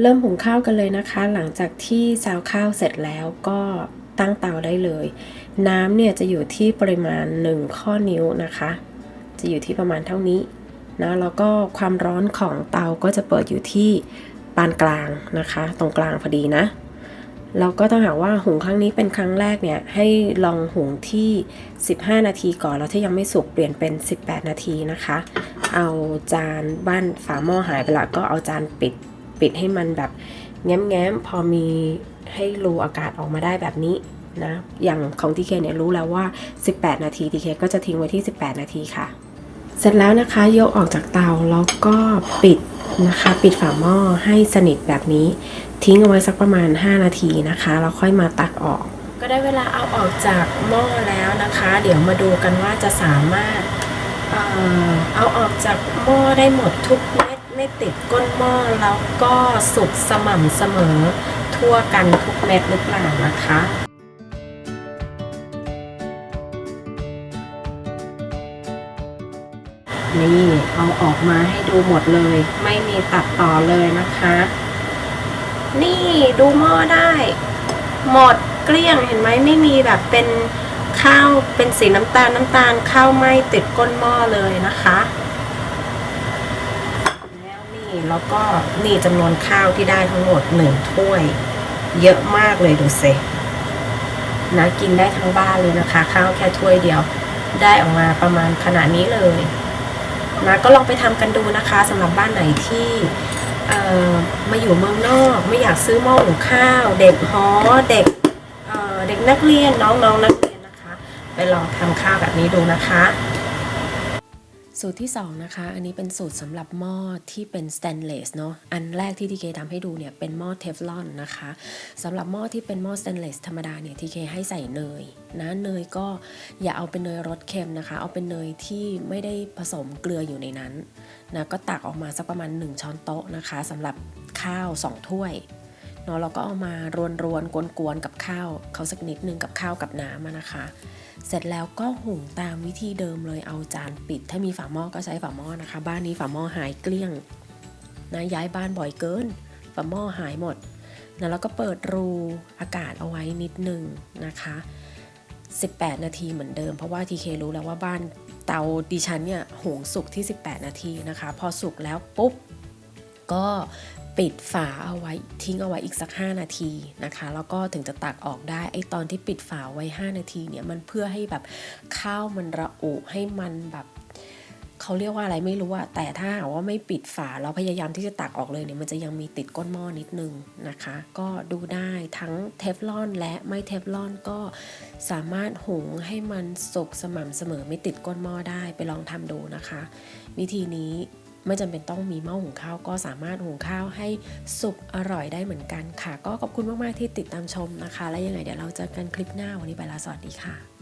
เริ่มหุงข้าวกันเลยนะคะ หลังจากที่ซาวข้าวเสร็จแล้วก็ตั้งเตาได้เลย น้ำเนี่ยจะอยู่ที่ปริมาณ 1 ข้อนิ้วนะคะ จะอยู่ที่ประมาณเท่านี้นะแล้วก็ความร้อนของเตาก็จะเปิดอยู่ที่ปานกลางนะคะ ตรงกลางพอดีนะแล้วก็ต้องหากว่าหุงครั้งนี้เป็นครั้งแรกเนี่ย ให้ลองหุงที่ 15 นาทีก่อน แล้วถ้ายังไม่สุกเปลี่ยนเป็น 18 นาทีนะคะ เอาจานบ้านฝาหม้อหายไปละก็เอาจานปิด ปิดให้มันแบบแง้มๆ พอมีให้รูอากาศออกมาได้แบบนี้นะ อย่างของทีเคเนี่ยรู้แล้วว่า 18 นาทีทีเคก็จะทิ้งไว้ที่ 18 นาทีค่ะ เสร็จแล้วนะคะยกออกจากเตาแล้วก็ปิดนะคะ ปิดฝาหม้อให้สนิทแบบนี้ ทิ้งเอาไว้สักประมาณ 5 นาทีนะคะแล้วค่อยมาตักออก ก็ได้เวลาเอาออกจากหม้อแล้วนะคะ เดี๋ยวมาดูกันว่าจะสามารถเอ่อเอาออกจากหม้อได้หมดทุกเม็ด ไม่ติดก้นหม้อแล้วก็สุกสม่ำเสมอทั่วกันทุกเม็ดหรือเปล่านะคะนี่เอาออกมาให้ดูหมดเลย ไม่มีตัดต่อเลยนะคะ นี่ดูหม้อได้ หมดเกลี้ยงเห็นไหมไม่มีแบบเป็นข้าวเป็นสีน้ำตาลน้ำตาลข้าวไหม้ติดก้นหม้อเลยนะคะ แล้วก็นี่จำนวนข้าวที่ได้ทั้งหมดหนึ่งถ้วย เยอะมากเลยดูสินะกินได้ทั้งบ้านเลยนะคะ ข้าวแค่ถ้วยเดียว ได้ออกมาประมาณขนาดนี้เลยนะก็ลองไปทำกันดูนะคะสำหรับบ้านไหนที่เออมาอยู่เมืองนอก ไม่อยากซื้อหม้อหุงข้าว เด็กหอเด็กเออเด็กนักเรียนน้องๆนักเรียนนะคะ ไปลองทำข้าวแบบนี้ดูนะคะ สูตรที่ 2 นะคะ อันนี้เป็นสูตรสำหรับหม้อที่เป็นสแตนเลสเนาะ อันแรกที่ทีเคทำให้ดูเนี่ยเป็นหม้อเทฟลอนนะคะสำหรับหม้อที่เป็นหม้อสแตนเลสธรรมดาเนี่ยทีเคให้ใส่เนยนะ เนยก็อย่าเอาเป็นเนยรสเค็มนะคะ เอาเป็นเนยที่ไม่ได้ผสมเกลืออยู่ในนั้นนะ ก็ตักออกมาสักประมาณ 1 ช้อนโต๊ะนะคะสำหรับข้าว 2 ถ้วย เนาะเราก็เอามารวนรวนๆกวนๆกับข้าวเขาสักนิดนึงกับข้าวกับน้ำอะนะคะ เสร็จแล้วก็หุงตามวิธีเดิมเลยเอาจานปิด ถ้ามีฝาหม้อก็ใช้ฝาหม้อนะคะ บ้านนี้ฝาหม้อหายเกลี้ยงนะย้ายบ้านบ่อยเกินฝาหม้อหายหมดนะแล้วก็เปิดรูอากาศเอาไว้นิดนึงนะคะ 18 นาทีเหมือนเดิม เพราะว่าทีเครู้แล้วว่าบ้านเตาดิฉันเนี่ยหุงสุกที่ 18 นาทีนะคะ พอสุกแล้วปุ๊บก็ ปิดฝาเอาไว้ทิ้งเอาไว้อีกสัก 5 นาทีนะคะ แล้วก็ถึงจะตักออกได้ไอตอนที่ปิดฝาไว้ 5 นาทีเนี่ยมันเพื่อให้แบบข้าวมันระอุให้มันแบบเขาเรียกว่าอะไรไม่รู้อะแต่ถ้าหากว่าไม่ปิดฝาแล้วพยายามที่จะตักออกเลยเนี่ยมันจะยังมีติดก้นหม้อนิดนึงนะคะ ก็ดูได้ทั้งเทฟลอนและไม่เทฟลอนก็สามารถหุงให้มันสุกสม่ำเสมอไม่ติดก้นหม้อได้ไปลองทำดูนะคะ วิธีนี้ ไม่จำเป็นต้องมีหม้อหุงข้าวก็สามารถหุงข้าวให้สุกอร่อยได้เหมือนกันค่ะ ก็ขอบคุณมากๆที่ติดตามชมนะคะ และยังไงเดี๋ยวเราเจอกันคลิปหน้าวันนี้ไปละสวัสดีค่ะ